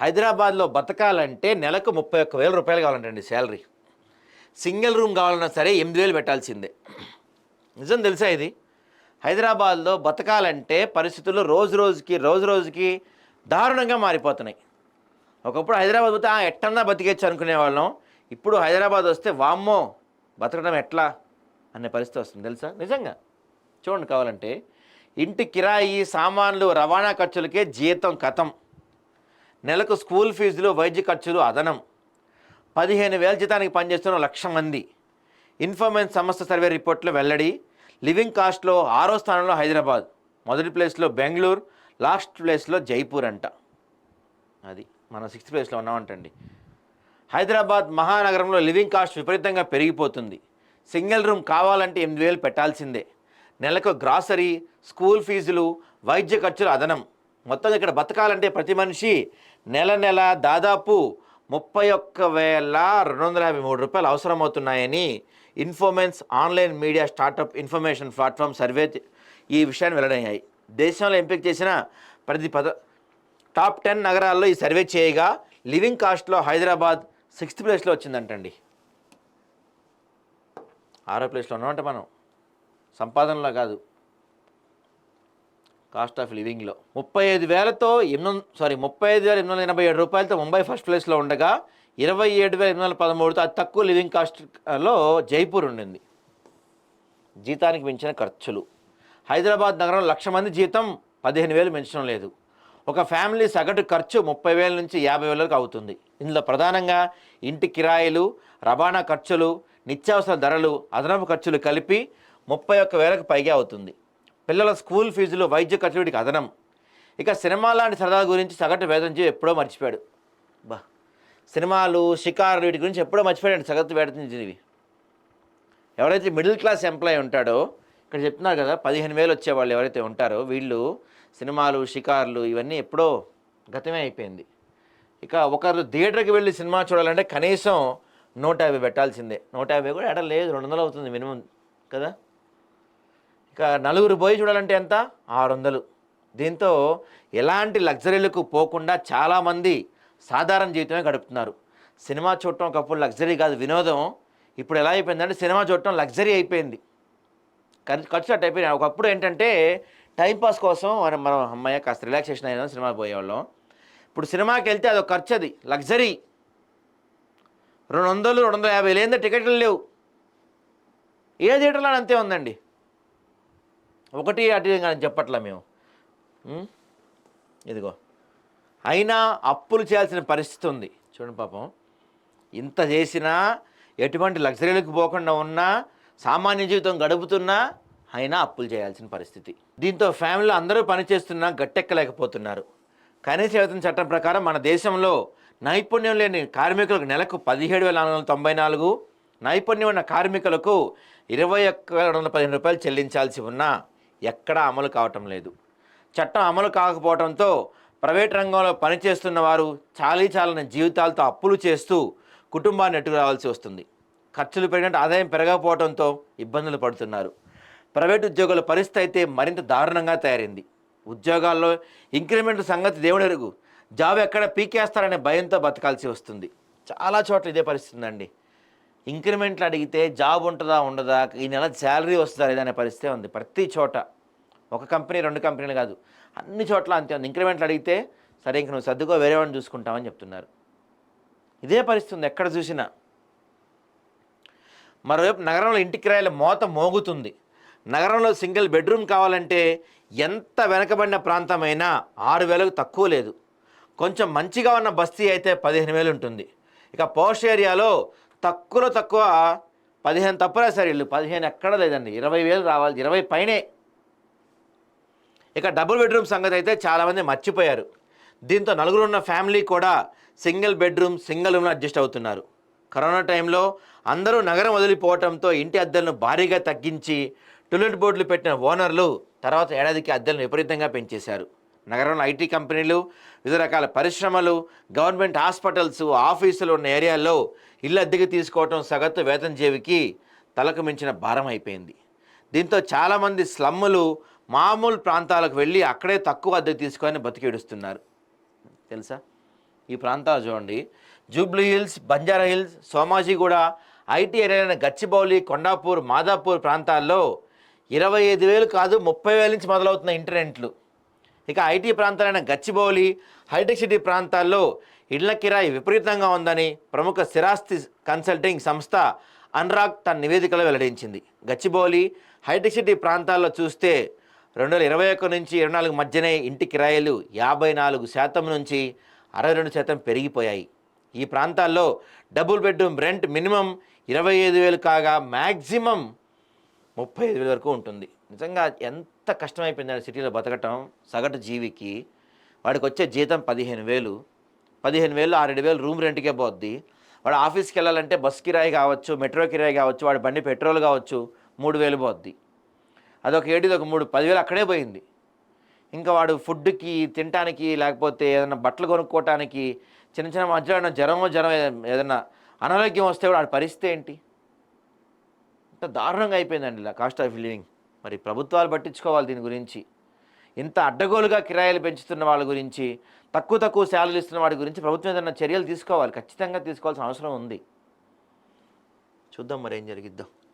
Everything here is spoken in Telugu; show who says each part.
Speaker 1: హైదరాబాద్లో బతకాలంటే నెలకు ముప్పై ఒక్క వేల రూపాయలు కావాలంటండి శాలరీ. సింగిల్ రూమ్ కావాలన్నా సరే ఎనిమిది వేలు పెట్టాల్సిందే. నిజం తెలుసా ఇది? హైదరాబాద్లో బతకాలంటే పరిస్థితులు రోజు రోజుకి రోజు రోజుకి దారుణంగా మారిపోతున్నాయి. ఒకప్పుడు హైదరాబాద్ పోతే ఎట్టన్నా బతికేచ్చు అనుకునేవాళ్ళం ఇప్పుడు హైదరాబాద్ వస్తే వామ్మో బతకడం ఎట్లా? అనే పరిస్థితి వస్తుంది. తెలుసా? నిజంగా. చూడండి కావాలంటే ఇంటి కిరాయి సామాన్లు రవాణా ఖర్చులకే జీతం కథం. నెలకు స్కూల్ ఫీజులు వైద్య ఖర్చులు అదనం. పదిహేను వేల జీతానికి పనిచేస్తున్న లక్ష మంది. ఇన్ఫర్మేషన్ సంస్థ సర్వే రిపోర్ట్లో వెల్లడి లివింగ్ కాస్ట్లో ఆరో స్థానంలో హైదరాబాద్ మొదటి ప్లేస్లో బెంగళూరు లాస్ట్ ప్లేస్లో జైపూర్ అంట. అది మనం సిక్స్త్ ప్లేస్లో ఉన్నామంటండి. హైదరాబాద్ మహానగరంలో లివింగ్ కాస్ట్ విపరీతంగా పెరిగిపోతుంది. సింగిల్ రూమ్ కావాలంటే ఎనిమిది వేలు పెట్టాల్సిందే. నెలకు గ్రాసరీ స్కూల్ ఫీజులు వైద్య ఖర్చులు అదనం. మొత్తం ఇక్కడ బతకాలంటే ప్రతి మనిషి నెల నెల దాదాపు ముప్పై ఒక్క వేల రెండు వందల యాభై మూడు రూపాయలు అవసరమవుతున్నాయని ఇన్ఫోమెన్స్ online media startup information platform survey ఈ విషయాన్ని వెల్లడయ్యాయి. దేశంలో ఎంపిక చేసిన ప్రతి పద టాప్ టెన్ నగరాల్లో ఈ సర్వే చేయగా లివింగ్ కాస్ట్లో హైదరాబాద్ సిక్స్త్ ప్లేస్లో వచ్చిందంటండి. ఆరో ప్లేస్లో ఉన్నామంటే మనం. సంపాదనలో కాదు. కాస్ట్ ఆఫ్ లివింగ్లో. ముప్పై ఐదు వేలతో ఎనిమిది సారీ ముప్పై ఐదు వేల ఎనిమిది వందల ఎనభై ఏడు రూపాయలతో ముంబై ఫస్ట్ ప్లేస్లో ఉండగా ఇరవై ఏడు వేల ఎనిమిది వందల పదమూడుతో అతి తక్కువ లివింగ్ కాస్ట్లో జైపూర్ ఉండింది. జీతానికి మించిన ఖర్చులు. హైదరాబాద్ నగరంలో లక్ష మంది జీతం పదిహేను వేలు మించడం లేదు. ఒక ఫ్యామిలీ సగటు ఖర్చు ముప్పై వేల నుంచి యాభై వేల వరకు అవుతుంది. ఇందులో ప్రధానంగా ఇంటి కిరాయిలు రవాణా ఖర్చులు నిత్యావసర ధరలు అదనపు ఖర్చులు కలిపి ముప్పై ఒక్క వేలకు పైగా అవుతుంది. పిల్లల స్కూల్ ఫీజులు వైద్య ఖర్చుడికి అదనం. ఇక సినిమా లాంటి సరదా గురించి సగటు వేతనం చేసి ఎప్పుడో మర్చిపోయాడు. బా సినిమాలు షికారులు వీటి గురించి ఎప్పుడో మర్చిపోయాడు సగటు వేతనం ఎవరైతే మిడిల్ క్లాస్ ఎంప్లాయీ ఉంటాడో ఇక్కడ చెప్తున్నారు కదా పదిహేను వేలు వచ్చేవాళ్ళు ఎవరైతే ఉంటారో వీళ్ళు సినిమాలు షికార్లు ఇవన్నీ ఎప్పుడో గతమే అయిపోయింది. ఇక ఒకరు థియేటర్కి వెళ్ళి సినిమా చూడాలంటే కనీసం నూట యాభై పెట్టాల్సిందే. నూట యాభై కూడా ఎడ లేదు రెండు వందలు అవుతుంది మినిమం కదా? ఇక నలుగురు పోయి చూడాలంటే ఎంత? ఆరు వందలు దీంతో ఎలాంటి లగ్జరీలకు పోకుండా చాలామంది సాధారణ జీవితమే గడుపుతున్నారు. సినిమా చూడటం ఒకప్పుడు లగ్జరీ కాదు వినోదం. ఇప్పుడు ఎలా అయిపోయిందంటే సినిమా చూడటం లగ్జరీ అయిపోయింది. ఖర్చు ఖర్చు అయిపోయినాయి. ఒకప్పుడు ఏంటంటే టైంపాస్ కోసం మనం మనం అమ్మాయి కాస్త రిలాక్సేషన్ అయినా సినిమాకి పోయేవాళ్ళం. ఇప్పుడు సినిమాకి వెళ్తే అదొక ఖర్చు అది లగ్జరీ. రెండు వందలు రెండు వందల యాభై లేని టికెట్లు లేవు. ఏ థియేటర్లో అంతే ఉందండి. ఒకటి అటు కానీ చెప్పట్లా మేము. ఇదిగో. అయినా అప్పులు చేయాల్సిన పరిస్థితి ఉంది. చూడండి పాపం. ఇంత చేసినా ఎటువంటి లగ్జరీలకు పోకుండా ఉన్నా సామాన్య జీవితం గడుపుతున్నా అయినా అప్పులు చేయాల్సిన పరిస్థితి. దీంతో ఫ్యామిలీలో అందరూ పనిచేస్తున్నా గట్టెక్కలేకపోతున్నారు. కనీస వేతన చట్టం ప్రకారం మన దేశంలో నైపుణ్యం లేని కార్మికులకు నెలకు పదిహేడు వేల నాలుగు వందల తొంభై నాలుగు నైపుణ్యం ఉన్న కార్మికులకు ఇరవై ఒక్క వేల రెండు వందల పదిహేను రూపాయలు చెల్లించాల్సి ఉన్నా ఎక్కడా అమలు కావటం లేదు. చట్టం అమలు కాకపోవడంతో ప్రైవేట్ రంగంలో పనిచేస్తున్న వారు చాలీ చాలని జీవితాలతో అప్పులు చేస్తూ కుటుంబాన్ని ఎట్టుకురావాల్సి వస్తుంది. ఖర్చులు పెరిగినట్టు ఆదాయం పెరగకపోవడంతో ఇబ్బందులు పడుతున్నారు. ప్రైవేట్ ఉద్యోగుల పరిస్థితి అయితే మరింత దారుణంగా తయారైంది. ఉద్యోగాల్లో ఇంక్రిమెంట్ సంగతి దేవుడెరుగు జాబ్ ఎక్కడ పీకేస్తారనే భయంతో బతకాల్సి వస్తుంది. చాలా చోట్ల ఇదే పరిస్థితి ఉందండి ఇంక్రిమెంట్లు అడిగితే జాబ్ ఉంటుందా ఉండదా ఈ నెల శాలరీ వస్తుందా లేదా అనే పరిస్థితి ఉంది. ప్రతి చోట ఒక కంపెనీ రెండు కంపెనీలు కాదు అన్ని చోట్ల అంతే ఉంది. ఇంక్రిమెంట్లు అడిగితే సరే ఇంక నువ్వు సర్దుకో వేరే వాడిని చూసుకుంటామని చెప్తున్నారు. ఇదే పరిస్థితి ఉంది. ఎక్కడ చూసినా మరోవైపు నగరంలో ఇంటి కిరాయిల మోత మోగుతుంది. నగరంలో సింగిల్ బెడ్రూమ్ కావాలంటే ఎంత వెనకబడిన ప్రాంతమైనా ఆరు వేలకు తక్కువ లేదు. కొంచెం మంచిగా ఉన్న బస్తీ అయితే పదిహేను వేలు ఉంటుంది. ఇక పోస్ట్ ఏరియాలో తక్కువలో తక్కువ పదిహేను తప్పు రాశారు ఇల్లు పదిహేను ఎక్కడ లేదండి. ఇరవై వేలు రావాలి. ఇరవై పైనే. ఇక డబుల్ బెడ్రూమ్ సంగతి అయితే చాలామంది మర్చిపోయారు. దీంతో నలుగురు ఉన్న ఫ్యామిలీ కూడా సింగిల్ బెడ్రూమ్ సింగిల్ రూమ్లో అడ్జస్ట్ అవుతున్నారు. కరోనా టైంలో అందరూ నగరం వదిలిపోవడంతో ఇంటి అద్దెలను భారీగా తగ్గించి టూలెట్ బోర్డులు పెట్టిన ఓనర్లు తర్వాత ఏడాదికి అద్దెలను విపరీతంగా పెంచేశారు. నగరంలో ఐటీ కంపెనీలు వివిధ రకాల పరిశ్రమలు గవర్నమెంట్ హాస్పిటల్స్ ఆఫీసులు ఉన్న ఏరియాల్లో ఇల్లు అద్దెకి తీసుకోవటం సగటు వేతన జీవికి తలకు మించిన భారం అయిపోయింది. దీంతో చాలామంది స్లమ్ములు మామూలు ప్రాంతాలకు వెళ్ళి అక్కడే తక్కువ అద్దెకి తీసుకొని బతికేడుస్తున్నారు తెలుసా? ఈ ప్రాంతాలు చూడండి. జూబ్లీ హిల్స్ బంజారా హిల్స్ సోమాజిగూడ ఐటీ ఏరియా గచ్చిబౌలి కొండాపూర్ మాదాపూర్ ప్రాంతాల్లో ఇరవై ఐదు వేలు కాదు ముప్పై వేల నుంచి మొదలవుతున్న ఇంటర్నెట్లు. ఇక ఐటీ ప్రాంతాలైన గచ్చిబౌలి హైటెక్ సిటీ ప్రాంతాల్లో ఇళ్ళ కిరాయి విపరీతంగా ఉందని ప్రముఖ స్థిరాస్తి కన్సల్టింగ్ సంస్థ అన్రాక్ తన నివేదికలో వెల్లడించింది. గచ్చిబౌలి హైటెక్ సిటీ ప్రాంతాల్లో చూస్తే రెండు వేల ఇరవై ఒక్క నుంచి ఇరవై నాలుగు మధ్యనే ఇంటి కిరాయిలు యాభై నాలుగు శాతం నుంచి అరవై రెండు శాతం పెరిగిపోయాయి. ఈ ప్రాంతాల్లో డబుల్ బెడ్రూమ్ రెంట్ మినిమం ఇరవై ఐదు వేలు కాగా మ్యాక్సిమం ముప్పై ఐదు వేల వరకు ఉంటుంది. నిజంగా ఎంత కష్టమైపోయింది సిటీలో బతకటం? సగటు జీవికి వాడికి వచ్చే జీతం పదిహేను వేలు. పదిహేను వేలు ఆరేడు వేలు రూమ్ రెంట్కే పోద్ది. వాడు ఆఫీస్కి వెళ్ళాలంటే బస్ కిరాయి కావచ్చు మెట్రో కిరాయి కావచ్చు వాడి బండి పెట్రోల్ కావచ్చు మూడు వేలు పోద్ది. అదొక ఏడు ఒక మూడు పదివేలు అక్కడే పోయింది. ఇంకా వాడు ఫుడ్కి తినటానికి లేకపోతే ఏదైనా బట్టలు కొనుక్కోవటానికి చిన్న చిన్న మధ్యలో ఏదైనా జ్వరమో జ్వరం ఏదైనా- అనారోగ్యం వస్తే కూడా వాడి పరిస్థితి ఏంటి? ఇంత దారుణంగా అయిపోయిందండి ఇలా కాస్ట్ ఆఫ్ లివింగ్. మరి ప్రభుత్వాలు పట్టించుకోవాలి దీని గురించి. ఇంత అడ్డగోలుగా కిరాయిలు పెంచుతున్న వాళ్ళ గురించి తక్కువ తక్కువ శాలరీలు ఇస్తున్న వాడి గురించి ప్రభుత్వం ఏదైనా చర్యలు తీసుకోవాలి ఖచ్చితంగా తీసుకోవాల్సిన అవసరం ఉంది. చూద్దాం మరి ఏం జరిగిద్దాం.